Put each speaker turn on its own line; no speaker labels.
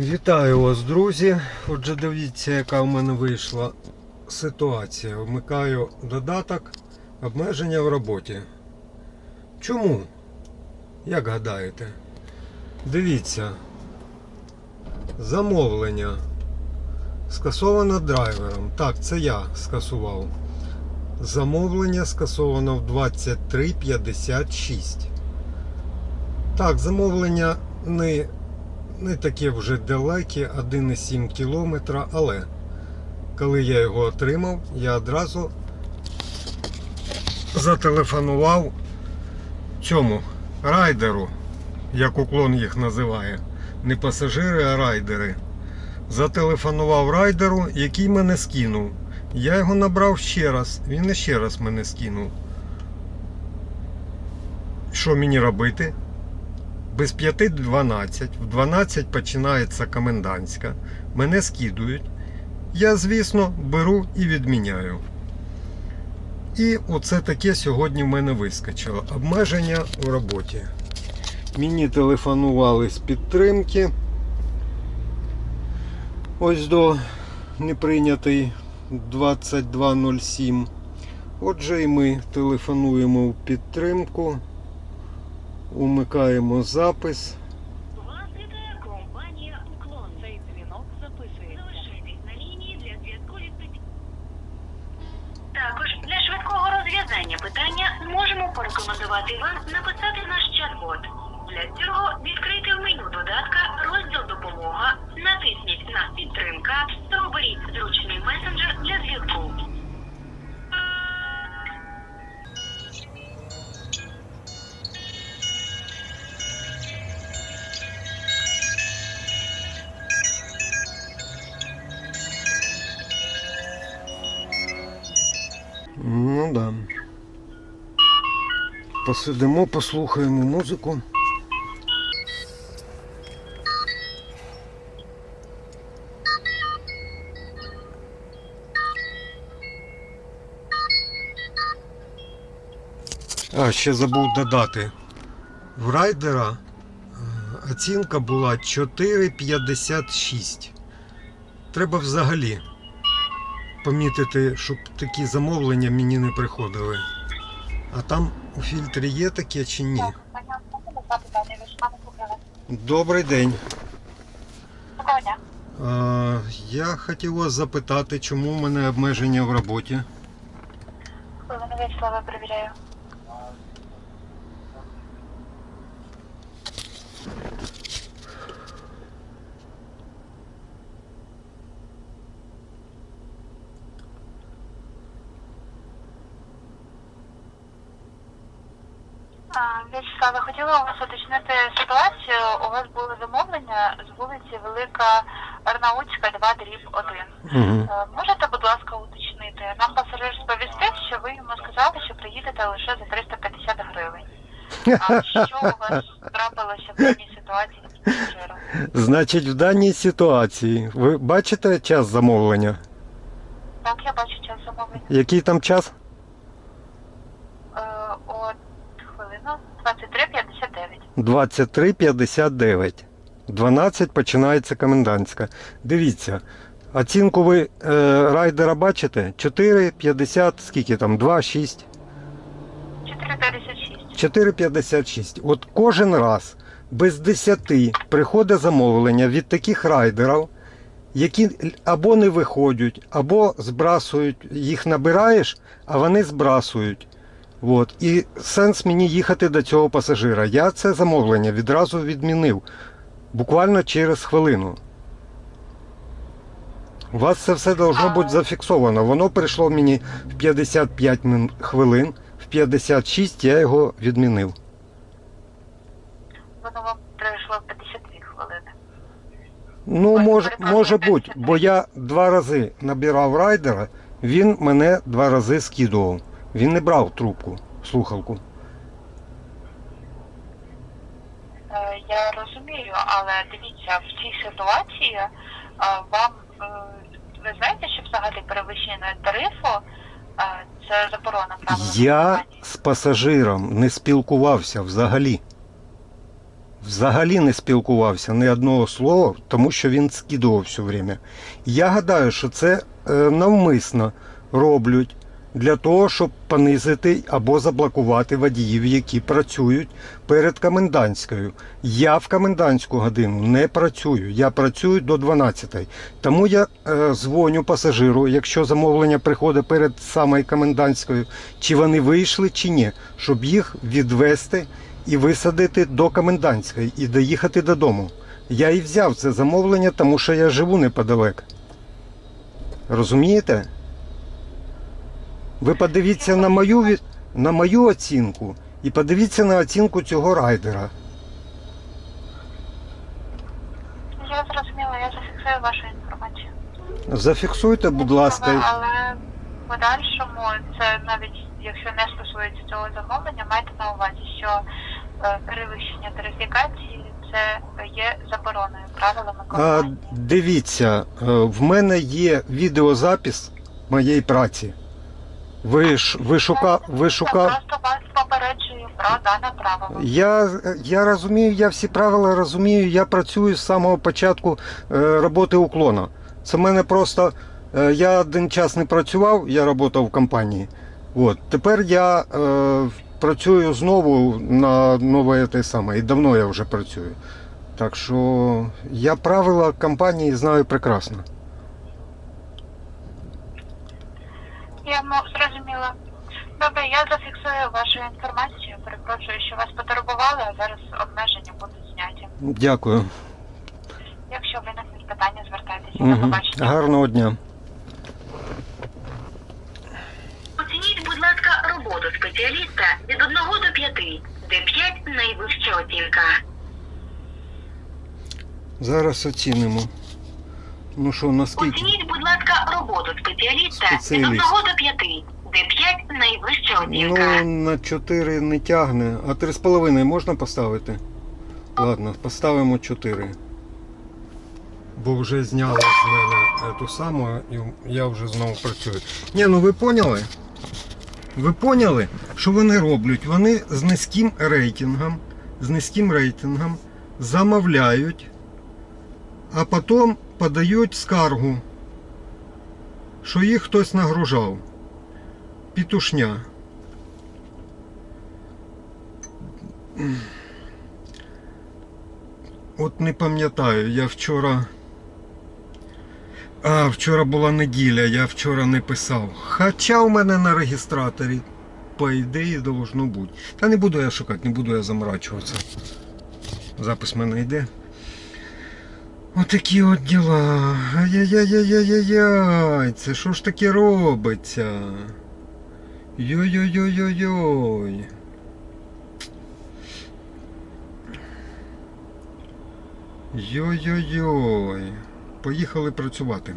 Вітаю вас, друзі. Отже, дивіться, яка в мене вийшла ситуація. Вмикаю додаток обмеження в роботі. Чому? Як гадаєте? Дивіться. Замовлення. Скасовано драйвером. Так, це я скасував. Замовлення скасовано в 23.56. Так, замовлення не не таке вже далеке, 1,7 кілометра, але коли я його отримав, я одразу зателефонував цьому райдеру, як уклон їх називає. Не пасажири, а райдери. Зателефонував райдеру, який мене скинув. Я його набрав ще раз, він ще раз мене скинув. Що мені робити? Без 5 12. В 12 починається комендантська. Мене скидують. Я, звісно, беру і відміняю. І оце таке сьогодні в мене вискочило. Обмеження в роботі. Мені телефонували з підтримки. Ось до неприйнятий 2207. Отже, і ми телефонуємо в підтримку. Умикаємо запис.
Вас вітає компанія Уклон. Залишайтесь на лінії для зв'язку від Також для швидкого розв'язання питання можемо порекомендувати вам написати наш чат-бот. Для цього відкрийте
Да. Посидимо, послухаємо музику. А, ще забув додати. В райдера е, оцінка була 4,56. Треба взагалі помітити, щоб такі замовлення мені не приходили. А там у фільтрі є таке чи ні? Добрий день. А, я хотів вас запитати, чому в мене обмеження в роботі.
Хвилину я перевіряю. Вячеславе, хотіла у вас уточнити ситуацію. У вас було замовлення з вулиці Велика Арнаутська, 2 дріб 1.
Угу.
Е, Можете, будь ласка, уточнити? Нам пасажир сповістив, що ви йому сказали, що приїдете лише за 350 гривень. А що у вас трапилося в даній ситуації з пасажиром?
Значить, в даній ситуації ви бачите час замовлення?
Так, я бачу час замовлення.
Який там час?
Е, От хвилину 23.59.
23.59. 12 починається комендантська. Дивіться, оцінку ви е, райдера бачите? 4,50, скільки там? 2,6.
4.56.
4,56. От кожен раз без 10 приходить замовлення від таких райдерів, які або не виходять, або збрасують, їх набираєш, а вони збрасують. От. І сенс мені їхати до цього пасажира. Я це замовлення відразу відмінив. Буквально через хвилину. У вас це все должно бути зафіксовано. Воно прийшло мені в 55 хвилин, в 56 я його відмінив.
Воно вам прийшло в 52 хвилини.
Ну, може, може бути, бо я два рази набирав райдера, він мене два рази скидував. Він не брав трубку, слухалку.
Е, Я розумію, але дивіться, в цій ситуації е, вам е, ви знаєте, що взагалі перевищення тарифу це заборона правила.
Я з пасажиром не спілкувався взагалі. взагалі не спілкувався ні одного слова, тому що він скидував все время. Я гадаю, що це навмисно роблять для того, щоб понизити або заблокувати водіїв, які працюють перед комендантською. Я в комендантську годину не працюю, я працюю до 12. Тому я е, дзвоню пасажиру, якщо замовлення приходить перед самою комендантською, чи вони вийшли, чи ні, щоб їх відвести і висадити до комендантської і доїхати додому. Я і взяв це замовлення, тому що я живу неподалек. Розумієте? Ви подивіться на мою, від- на мою оцінку і подивіться на оцінку цього райдера.
Я зрозуміла, я зафіксую вашу інформацію.
Зафіксуйте, будь ласка.
Але в подальшому це навіть якщо не стосується цього замовлення, майте на увазі, що е, перевищення тарифікації це є забороною правилами
А,
компанії.
дивіться, е, в мене є відеозапис моєї праці. Ви ж ви шука, ви
Я
шука.
просто вас попереджую про дане правило.
Я, я розумію, я всі правила розумію. Я працюю з самого початку е, роботи уклона. Це в мене просто. е, я один час не працював, я працював в компанії. От. Тепер я е, працюю знову на нове те саме. І давно я вже працюю. Так що я правила компанії знаю прекрасно.
Я ну, зрозуміла. Добре, я зафіксую вашу інформацію. Перепрошую, що вас потурбували, а зараз обмеження будуть зняті.
Дякую.
Якщо виникнуть питання, звертайтеся. До
Угу.
побачення.
Гарного дня.
Оцініть, будь ласка, роботу спеціаліста від 1 до 5, де 5 найвища оцінка.
Зараз оцінимо. Ну що, наскільки?
Оцініть, будь ласка, роботу спеціаліста від
Спеціаліст.
1 до 5, де 5 найвища оцінка.
Ну, на 4 не тягне, а 3,5 можна поставити? Ладно, поставимо 4. Бо вже зняли з мене ту саму, і я вже знову працюю. Ні, ну ви поняли? Ви поняли, що вони роблять? Вони з низьким рейтингом, з низьким рейтингом замовляють, а потім подають скаргу, що їх хтось нагружав. Пітушня. От не пам'ятаю, я вчора. А, вчора була неділя, я вчора не писав. Хоча у мене на реєстраторі, по ідеї, должно бути. Та не буду я шукати, не буду я заморачуватися. Запис в мене йде. Отакі от діла. Ай-яй-яй-яй-яй-яй. Це що ж таке робиться? Йой-йой-йой-йой-йой. Йой-йой-йой. Поїхали працювати.